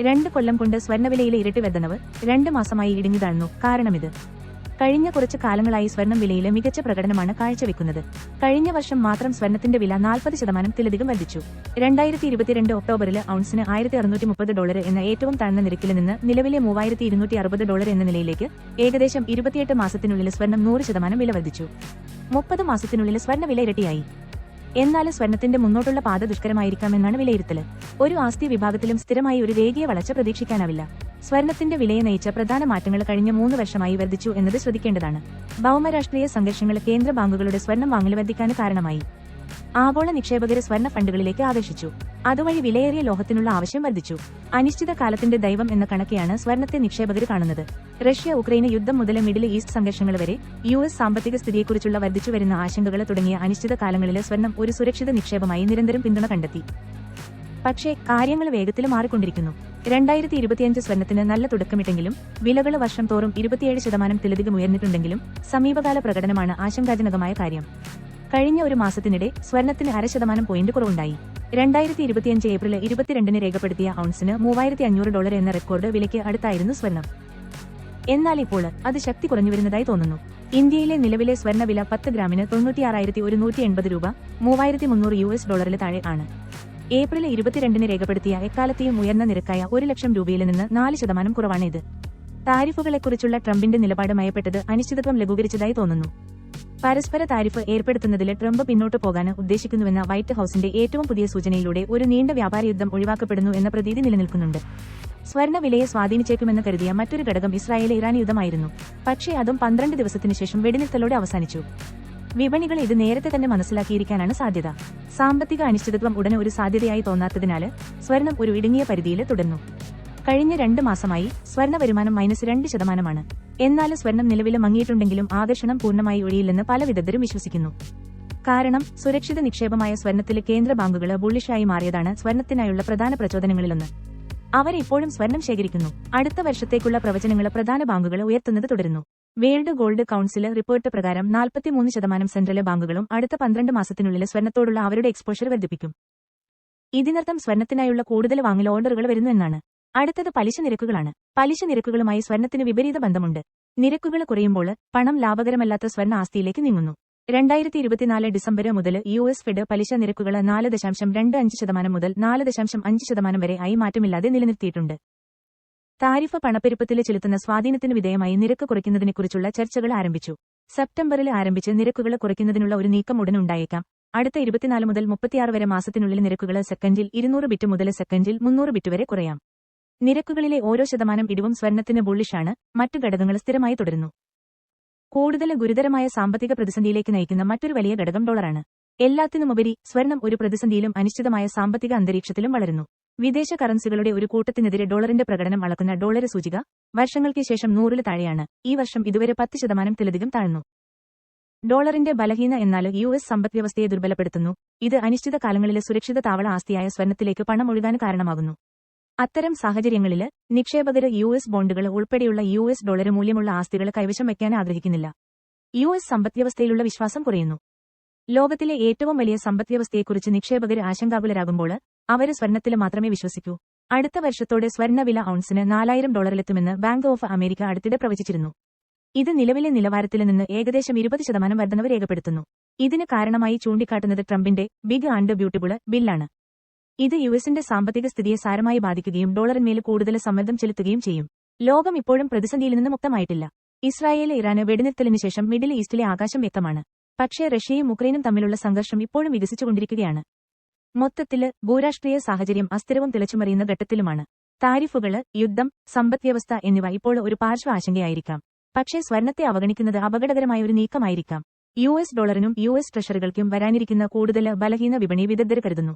രണ്ട് കൊല്ലം കൊണ്ട് സ്വർണവിലയിലെ ഇരട്ടി വർധനവ് രണ്ട് മാസമായി ഇടിഞ്ഞു താഴ്ന്നു. കാരണമിത് കഴിഞ്ഞ കുറച്ച് കാലങ്ങളായി സ്വർണം വിലയിലെ മികച്ച പ്രകടനമാണ് കാഴ്ചവെക്കുന്നത്. കഴിഞ്ഞ വർഷം മാത്രം സ്വർണത്തിന്റെ വില നാൽപ്പത് ശതമാനത്തിലധികം വർദ്ധിച്ചു. രണ്ടായിരത്തി ഇരുപത്തിരണ്ട് ഒക്ടോബറിൽ ഔൺസിന് ആയിരത്തി അറുന്നൂറ്റി മുപ്പത് ഡോളർ എന്ന ഏറ്റവും താഴ്ന്ന നിരക്കിൽ നിന്ന് നിലവിലെ മൂവായിരത്തി ഇരുന്നൂറ്റി അറുപത് ഡോളർ എന്ന നിലയിലേക്ക് ഏകദേശം ഇരുപത്തിയെട്ട് മാസത്തിനുള്ളിൽ സ്വർണം നൂറ് ശതമാനം വില വർദ്ധിച്ചു. മുപ്പത് മാസത്തിനുള്ളിൽ സ്വർണ വില ഇരട്ടിയായി. എന്നാൽ സ്വർണത്തിന്റെ മുന്നോട്ടുള്ള പാത ദുഷ്കരമായിരിക്കാമെന്നാണ് വിലയിരുത്തൽ ഒരു ആസ്തി വിഭാഗത്തിലും സ്ഥിരമായി ഒരു രേഖീയ വളർച്ച പ്രതീക്ഷിക്കാനാവില്ല. സ്വർണത്തിന്റെ വിലയെ നയിച്ച പ്രധാന മാറ്റങ്ങൾ കഴിഞ്ഞ മൂന്ന് വർഷമായി വർദ്ധിച്ചു എന്നത് ശ്രദ്ധിക്കേണ്ടതാണ്. ഭൗമരാഷ്ട്രീയ സംഘർഷങ്ങൾ കേന്ദ്ര ബാങ്കുകളുടെ സ്വർണം വാങ്ങൽ വർദ്ധിക്കാൻ കാരണമായി. ആഗോള നിക്ഷേപകരെ സ്വർണ ഫണ്ടുകളിലേക്ക് ആകർഷിച്ചു. അതുവഴി വിലയേറിയ ലോഹത്തിനുള്ള ആവശ്യം വർദ്ധിച്ചു. അനിശ്ചിത കാലത്തിന്റെ ദൈവം എന്ന കണക്കെയാണ് സ്വർണത്തെ നിക്ഷേപകർ കാണുന്നത്. റഷ്യ ഉക്രൈന് യുദ്ധം മുതൽ മിഡിൽ ഈസ്റ്റ് സംഘർഷങ്ങൾ വരെ യു എസ് സാമ്പത്തിക സ്ഥിതിയെക്കുറിച്ചുള്ള വർദ്ധിച്ചുവരുന്ന ആശങ്കകൾ തുടങ്ങിയ അനിശ്ചിത കാലങ്ങളിലെ സ്വർണം ഒരു സുരക്ഷിത നിക്ഷേപമായി നിരന്തരം പിന്തുണ കണ്ടെത്തി. പക്ഷേ കാര്യങ്ങൾ വേഗത്തിൽ മാറിക്കൊണ്ടിരിക്കുന്നു. രണ്ടായിരത്തി ഇരുപത്തിയഞ്ച് സ്വർണത്തിന് നല്ല തുടക്കമിട്ടെങ്കിലും വിലകൾ വർഷം തോറും ഇരുപത്തിയേഴ് ശതമാനം തിലധികം ഉയർന്നിട്ടുണ്ടെങ്കിലും സമീപകാല പ്രകടനമാണ് ആശങ്കാജനകമായ കാര്യം. കഴിഞ്ഞ ഒരു മാസത്തിനിടെ സ്വർണത്തിന് അര ശതമാനം പോയിന്റ് കുറവുണ്ടായി. രണ്ടായിരത്തി ഇരുപത്തിയഞ്ച് ഏപ്രിൽ ഇരുപത്തിരണ്ടിന് രേഖപ്പെടുത്തിയ ഔൺസിന് മൂവായിരത്തി അഞ്ഞൂറ് ഡോളർ എന്ന റെക്കോർഡ് വിലയ്ക്ക് അടുത്തായിരുന്നു സ്വർണം. എന്നാൽ ഇപ്പോൾ അത് ശക്തി കുറഞ്ഞു വരുന്നതായി തോന്നുന്നു. ഇന്ത്യയിലെ നിലവിലെ സ്വർണ വില പത്ത് ഗ്രാമിന് തൊണ്ണൂറ്റിയാറായിരത്തി ഒരുന്നൂറ്റി എൺപത് രൂപ മൂവായിരത്തി മുന്നൂറ് യു എസ് ഡോളറിൽ താഴെ ആണ്. ഏപ്രിൽ ഇരുപത്തിരണ്ടിന് രേഖപ്പെടുത്തിയ എക്കാലത്തെയും ഉയർന്ന നിരക്കായ ഒരു ലക്ഷം രൂപയിൽ നിന്ന് നാല് ശതമാനം കുറവാണ് ഇത്. താരിഫുകളെക്കുറിച്ചുള്ള ട്രംപിന്റെ നിലപാട് മയപ്പെട്ടത് അനിശ്ചിതത്വം ലഘൂകരിച്ചതായി തോന്നുന്നു. പരസ്പര താരിഫ് ഏർപ്പെടുത്തുന്നതിൽ ട്രംപ് പിന്നോട്ട് പോകാൻ ഉദ്ദേശിക്കുന്നുവെന്ന വൈറ്റ് ഹൌസിന്റെ ഏറ്റവും പുതിയ സൂചനയിലൂടെ ഒരു നീണ്ട വ്യാപാര യുദ്ധം ഒഴിവാക്കപ്പെടുന്നു എന്ന പ്രതീതി നിലനിൽക്കുന്നുണ്ട്. സ്വർണ വിലയെ സ്വാധീനിച്ചേക്കുമെന്ന് കരുതിയ മറ്റൊരു ഘടകം ഇസ്രായേൽ ഇറാൻ യുദ്ധമായിരുന്നു. പക്ഷേ അതും പന്ത്രണ്ട് ദിവസത്തിനു ശേഷം വെടിനിർത്തലോടെ അവസാനിച്ചു. വിപണികൾ ഇത് നേരത്തെ തന്നെ മനസ്സിലാക്കിയിരിക്കാനാണ് സാധ്യത. സാമ്പത്തിക അനിശ്ചിതത്വം ഉടനെ ഒരു സാധ്യതയായി തോന്നാത്തതിനാൽ സ്വർണം ഒരു ഇടുങ്ങിയ പരിധിയിൽ തുടർന്നു. കഴിഞ്ഞ രണ്ട് മാസമായി സ്വർണ വരുമാനം മൈനസ് രണ്ട് ശതമാനമാണ്. എന്നാൽ സ്വർണം നിലവിൽ മങ്ങിയിട്ടുണ്ടെങ്കിലും ആകർഷണം പൂർണമായി ഒഴിയില്ലെന്ന് പല വിദഗ്ധരും വിശ്വസിക്കുന്നു. കാരണം സുരക്ഷിത നിക്ഷേപമായ സ്വർണത്തിലെ കേന്ദ്ര ബാങ്കുകൾ ബുള്ളിഷായി മാറിയതാണ് സ്വർണത്തിനായുള്ള പ്രധാന പ്രചോദനങ്ങളിലൊന്ന്. അവർ ഇപ്പോഴും സ്വർണം ശേഖരിക്കുന്നു. അടുത്ത വർഷത്തേക്കുള്ള പ്രവചനങ്ങൾ പ്രധാന ബാങ്കുകൾ ഉയർത്തുന്നത് തുടരുന്നു. വേൾഡ് ഗോൾഡ് കൌൺസിൽ റിപ്പോർട്ട് പ്രകാരം നാൽപ്പത്തിമൂന്ന് ശതമാനം സെൻട്രൽ ബാങ്കുകളും അടുത്ത പന്ത്രണ്ട് മാസത്തിനുള്ളിൽ സ്വർണത്തോടുള്ള അവരുടെ എക്സ്പോഷർ വർദ്ധിപ്പിക്കും. ഇതിനർത്ഥം സ്വർണത്തിനായുള്ള കൂടുതൽ വാങ്ങൽ ഓർഡറുകൾ വരുന്നു എന്നാണ്. അടുത്തത് പലിശ നിരക്കുകളാണ്. പലിശ നിരക്കുകളുമായി സ്വർണത്തിന് വിപരീത ബന്ധമുണ്ട്. നിരക്കുകൾ കുറയുമ്പോൾ പണം ലാഭകരമല്ലാത്ത സ്വർണ ആസ്തിയിലേക്ക് നീങ്ങുന്നു. രണ്ടായിരത്തി ഇരുപത്തിനാല് ഡിസംബർ മുതൽ യു എസ് ഫെഡ് പലിശ നിരക്കുകൾ നാല് ദശാംശം രണ്ട് അഞ്ച് ശതമാനം മുതൽ നാല് ദശാംശം അഞ്ച് ശതമാനം വരെ ആയി മാറ്റമില്ലാതെ നിലനിർത്തിയിട്ടുണ്ട്. താരിഫ് പണപ്പെരുപ്പത്തിൽ ചെലുത്തുന്ന സ്വാധീനത്തിന് വിധേയമായി നിരക്ക് കുറയ്ക്കുന്നതിനെക്കുറിച്ചുള്ള ചർച്ചകൾ ആരംഭിച്ചു. സെപ്റ്റംബറിൽ ആരംഭിച്ച് നിരക്കുകൾ കുറയ്ക്കുന്നതിനുള്ള ഒരു നീക്കം ഉടൻ ഉണ്ടായേക്കാം. അടുത്ത ഇരുപത്തിനാല് മുതൽ മുപ്പത്തിയാറ് വരെ മാസത്തിനുള്ളിൽ നിരക്കുകൾ സെക്കൻഡിൽ ഇരുന്നൂറ് ബിറ്റ് മുതൽ സെക്കൻഡിൽ മുന്നൂറ് ബിറ്റ് വരെ കുറയാം. നിരക്കുകളിലെ ഓരോ ശതമാനം ഇടിവും സ്വർണത്തിന് ബുള്ളിഷാണ്. മറ്റു ഘടകങ്ങൾ സ്ഥിരമായി തുടരുന്നു. കൂടുതൽ ഗുരുതരമായ സാമ്പത്തിക പ്രതിസന്ധിയിലേക്ക് നയിക്കുന്ന മറ്റൊരു വലിയ ഘടകം ഡോളറാണ്. എല്ലാത്തിനുമുപരി സ്വർണം ഒരു പ്രതിസന്ധിയിലും അനിശ്ചിതമായ സാമ്പത്തിക അന്തരീക്ഷത്തിലും വളരുന്നു. വിദേശ കറൻസികളുടെ ഒരു കൂട്ടത്തിനെതിരെ ഡോളറിന്റെ പ്രകടനം അളക്കുന്ന ഡോളർ സൂചിക വർഷങ്ങൾക്ക് ശേഷം നൂറിൽ താഴെയാണ്. ഈ വർഷം ഇതുവരെ പത്ത് ശതമാനം തിലധികം താഴ്ന്നു. ഡോളറിന്റെ ബലഹീന എന്നാൽ യു എസ് സമ്പദ്വ്യവസ്ഥയെ ദുർബലപ്പെടുത്തുന്നു. ഇത് അനിശ്ചിത കാലങ്ങളിലെ സുരക്ഷിത താവള ആസ്തിയായ സ്വർണത്തിലേക്ക് പണം ഒഴുകാൻ കാരണമാകുന്നു. അത്തരം സാഹചര്യങ്ങളിൽ നിക്ഷേപകര് യു എസ് ബോണ്ടുകൾ ഉൾപ്പെടെയുള്ള യു എസ് ഡോളർ മൂല്യമുള്ള ആസ്തികൾ കൈവശം വയ്ക്കാൻ ആഗ്രഹിക്കുന്നില്ല. യു എസ് സമ്പദ്വ്യവസ്ഥയിലുള്ള വിശ്വാസം കുറയുന്നു. ലോകത്തിലെ ഏറ്റവും വലിയ സമ്പദ്വ്യവസ്ഥയെക്കുറിച്ച് നിക്ഷേപകർ ആശങ്കാകുലരാകുമ്പോൾ അവർ സ്വർണത്തിൽ മാത്രമേ വിശ്വസിക്കൂ. അടുത്ത വർഷത്തോടെ സ്വർണ വില ഔൺസിന് നാലായിരം ഡോളറിലെത്തുമെന്ന് ബാങ്ക് ഓഫ് അമേരിക്ക അടുത്തിടെ പ്രവചിച്ചിരുന്നു. ഇത് നിലവിലെ നിലവാരത്തിൽ നിന്ന് ഏകദേശം ഇരുപത് ശതമാനം വർദ്ധനവ് രേഖപ്പെടുത്തുന്നു. ഇതിന് കാരണമായി ചൂണ്ടിക്കാട്ടുന്നത് ട്രംപിന്റെ ബിഗ് ആൻഡ് ബ്യൂട്ടിഫുൾ ബില്ലാണ്. ഇത് യുഎസിന്റെ സാമ്പത്തിക സ്ഥിതിയെ സാരമായി ബാധിക്കുകയും ഡോളറിന്മേൽ കൂടുതൽ സമ്മർദ്ദം ചെലുത്തുകയും ചെയ്യും. ലോകം ഇപ്പോഴും പ്രതിസന്ധിയിൽ നിന്ന് മുക്തമായിട്ടില്ല. ഇസ്രായേൽ ഇറാന് വെടിനിർത്തലിന് ശേഷം മിഡിൽ ഈസ്റ്റിലെ ആകാശം വ്യക്തമാണ്. പക്ഷേ റഷ്യയും ഉക്രൈനും തമ്മിലുള്ള സംഘർഷം ഇപ്പോഴും വികസിച്ചുകൊണ്ടിരിക്കുകയാണ്. മൊത്തത്തിൽ ഭൂരാഷ്ട്രീയ സാഹചര്യം അസ്ഥിരവും തിളച്ചുമറിയുന്ന ഘട്ടത്തിലുമാണ്. താരിഫുകൾ യുദ്ധം സമ്പദ്വ്യവസ്ഥ എന്നിവ ഇപ്പോൾ ഒരു പാർശ്വ ആശങ്കയായിരിക്കാം. പക്ഷേ സ്വർണത്തെ അവഗണിക്കുന്നത് അപകടകരമായ ഒരു നീക്കമായിരിക്കാം. യു എസ് ഡോളറിനും യു എസ് ട്രഷറികൾക്കും വരാനിരിക്കുന്ന കൂടുതൽ ബലഹീന വിപണി വിദഗ്ധർ കരുതുന്നു.